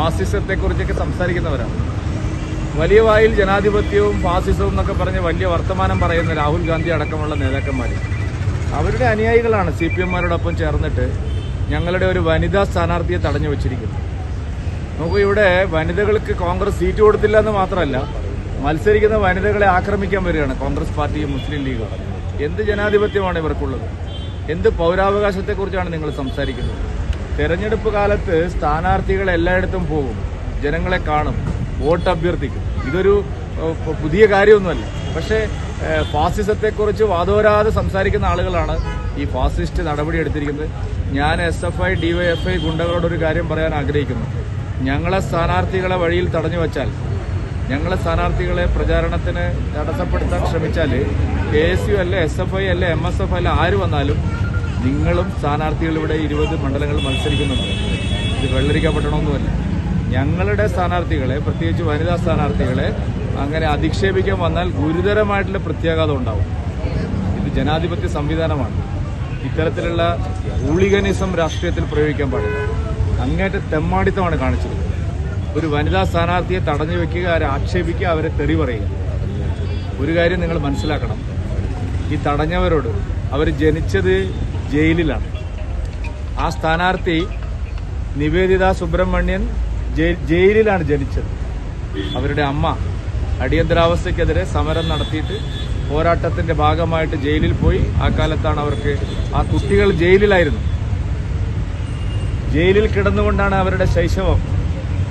ഫാസിസത്തെക്കുറിച്ചൊക്കെ സംസാരിക്കുന്നവരാണ്. വലിയ വായിൽ ജനാധിപത്യവും ഫാസിസവും എന്നൊക്കെ പറഞ്ഞ് വലിയ വർത്തമാനം പറയുന്ന രാഹുൽ ഗാന്ധി അടക്കമുള്ള നേതാക്കന്മാർ അവരുടെ അനുയായികളാണ് സി പി എമ്മാരോടൊപ്പം ചേർന്നിട്ട് ഞങ്ങളുടെ ഒരു വനിതാ സ്ഥാനാർത്ഥിയെ തടഞ്ഞു വച്ചിരിക്കുന്നത്. നോക്കൂ ഇവിടെ വനിതകൾക്ക് കോൺഗ്രസ് സീറ്റ് കൊടുത്തില്ല എന്ന് മാത്രമല്ല മത്സരിക്കുന്ന വനിതകളെ ആക്രമിക്കാൻ വരികയാണ് കോൺഗ്രസ് പാർട്ടിയും മുസ്ലിം ലീഗും. എന്ത് ജനാധിപത്യമാണ് ഇവർക്കുള്ളത്? എന്ത് പൗരാവകാശത്തെക്കുറിച്ചാണ് നിങ്ങൾ സംസാരിക്കുന്നത്? തെരഞ്ഞെടുപ്പ് കാലത്ത് സ്ഥാനാർത്ഥികൾ എല്ലായിടത്തും പോകും. ജനങ്ങളെ കാണും. വോട്ട് അഭ്യർത്ഥിക്കും. ഇതൊരു പുതിയ കാര്യമൊന്നുമല്ല. പക്ഷേ ഫാസിസത്തെക്കുറിച്ച് വാദോരാതെ സംസാരിക്കുന്ന ആളുകളാണ് ഈ ഫാസിസ്റ്റ് നടപടി എടുത്തിരിക്കുന്നത് ഞാൻ എസ് എഫ് ഐ ഡിവൈഎഫ്ഐ ഗുണ്ടകളോട് ഗുണ്ടകളോടൊരു കാര്യം പറയാൻ ആഗ്രഹിക്കുന്നു. ഞങ്ങളെ സ്ഥാനാർത്ഥികളെ വഴിയിൽ തടഞ്ഞു വച്ചാൽ ഞങ്ങളെ സ്ഥാനാർത്ഥികളെ പ്രചാരണത്തിന് തടസ്സപ്പെടുത്താൻ ശ്രമിച്ചാൽ കെ എസ് യു അല്ല എസ് എഫ് ഐ അല്ല എം എസ് എഫ് അല്ല ആര് വന്നാലും നിങ്ങളും സ്ഥാനാർത്ഥികൾ ഇവിടെ ഇരുപത് മണ്ഡലങ്ങൾ മത്സരിക്കുന്നുണ്ട്. ഇത് വെള്ളരിക്കപ്പെടണമെന്നുമല്ല ഞങ്ങളുടെ സ്ഥാനാർത്ഥികളെ പ്രത്യേകിച്ച് വനിതാ സ്ഥാനാർത്ഥികളെ അങ്ങനെ അധിക്ഷേപിക്കാൻ വന്നാൽ ഗുരുതരമായിട്ടുള്ള പ്രത്യാഘാതം ഉണ്ടാവും. ഇത് ജനാധിപത്യ സംവിധാനമാണ്. ഇത്തരത്തിലുള്ള ഊളിഗനിസം രാഷ്ട്രീയത്തിൽ പ്രയോഗിക്കാൻ പാടില്ല. അങ്ങേറ്റ തെമ്മാടിത്തമാണ് കാണിച്ചത്. ഒരു വനിതാ സ്ഥാനാർത്ഥിയെ തടഞ്ഞു വെക്കുക അവരെ ആക്ഷേപിക്കുക അവരെ തെറി പറയുക ഒരു കാര്യം നിങ്ങൾ മനസ്സിലാക്കണം. ഈ തടഞ്ഞവരോട് അവർ ജനിച്ചത് ജയിലിലാണ്. ആ സ്ഥാനാർത്ഥി നിവേദിത സുബ്രഹ്മണ്യൻ ജയിലിലാണ് ജനിച്ചത്. അവരുടെ അമ്മ അടിയന്തരാവസ്ഥയ്ക്കെതിരെ സമരം നടത്തിയിട്ട് പോരാട്ടത്തിന്റെ ഭാഗമായിട്ട് ജയിലിൽ പോയി. ആ കാലത്താണ് അവർക്ക് ആ കുട്ടികൾ ജയിലിലായിരുന്നു. ജയിലിൽ കിടന്നുകൊണ്ടാണ് അവരുടെ ശൈശവം.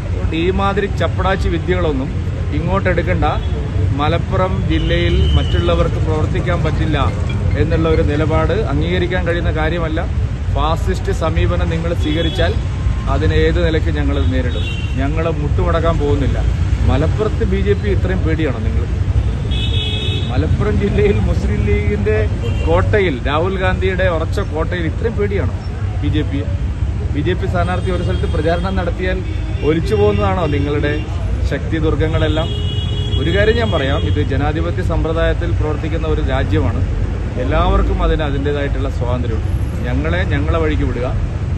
അതുകൊണ്ട് ഈ മാതിരി ചപ്പടാച്ചി വിദ്യകളൊന്നും ഇങ്ങോട്ട് എടുക്കണ്ട. മലപ്പുറം ജില്ലയിൽ മറ്റുള്ളവർക്ക് പ്രവർത്തിക്കാൻ പറ്റില്ല എന്നുള്ള ഒരു നിലപാട് അംഗീകരിക്കാൻ കഴിയുന്ന കാര്യമല്ല. ഫാസിസ്റ്റ് സമീപനം നിങ്ങൾ സ്വീകരിച്ചാൽ അതിനെ ഏത് നിലയ്ക്ക് ഞങ്ങൾ നേരിടും. ഞങ്ങൾ മുട്ടുമടക്കാൻ പോകുന്നില്ല. മലപ്പുറത്ത് ബി ജെ പി ഇത്രയും പേടിയാണോ നിങ്ങൾ? മലപ്പുറം ജില്ലയിൽ മുസ്ലിം ലീഗിന്റെ കോട്ടയിൽ രാഹുൽ ഗാന്ധിയുടെ ഉറച്ച കോട്ടയിൽ ഇത്രയും പേടിയാണോ B J P B J P സ്ഥാനാർത്ഥി ഒരു സ്ഥലത്ത് പ്രചാരണം നടത്തിയാൽ ഒലിച്ചു പോകുന്നതാണോ നിങ്ങളുടെ ശക്തി ദുർഗങ്ങളെല്ലാം ഒരു കാര്യം ഞാൻ പറയാം. ഇത് ജനാധിപത്യ സമ്പ്രദായത്തിൽ പ്രവർത്തിക്കുന്ന ഒരു രാജ്യമാണ്. എല്ലാവർക്കും അതിന് അതിന്റെതായിട്ടുള്ള സ്വാതന്ത്ര്യമുണ്ട്. ഞങ്ങളെ ഞങ്ങളെ വഴിക്ക് വിടുക.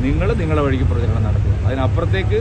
നിങ്ങൾ നിങ്ങളെ വഴിക്ക് പ്രചരണം നടത്തുക. അതിനപ്പുറത്തേക്ക്